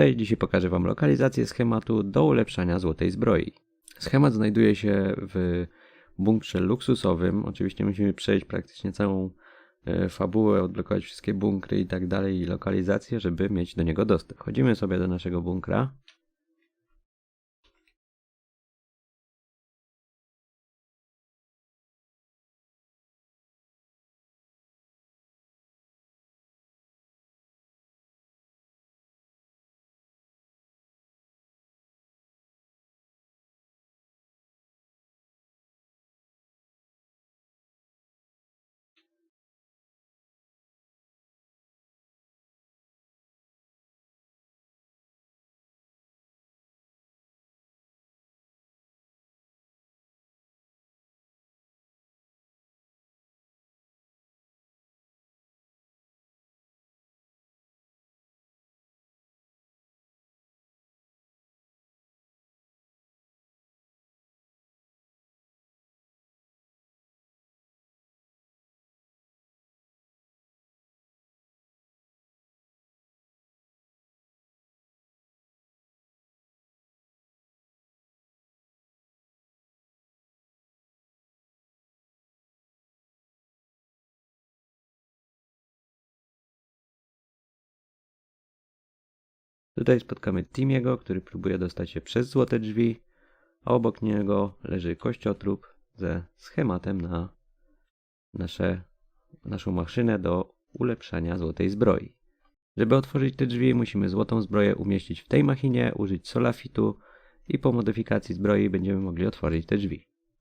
Cześć, dzisiaj pokażę Wam lokalizację schematu do ulepszania złotej zbroi. Schemat znajduje się w bunkrze luksusowym. Oczywiście musimy przejść praktycznie całą e, fabułę, odblokować wszystkie bunkry i tak dalej i lokalizację, żeby mieć do niego dostęp. Chodzimy sobie do naszego bunkra. Tutaj spotkamy Timiego, który próbuje dostać się przez złote drzwi, a obok niego leży kościotrup ze schematem na nasze, naszą maszynę do ulepszania złotej zbroi. Żeby otworzyć te drzwi, musimy złotą zbroję umieścić w tej machinie, użyć solafitu i po modyfikacji zbroi będziemy mogli otworzyć te drzwi.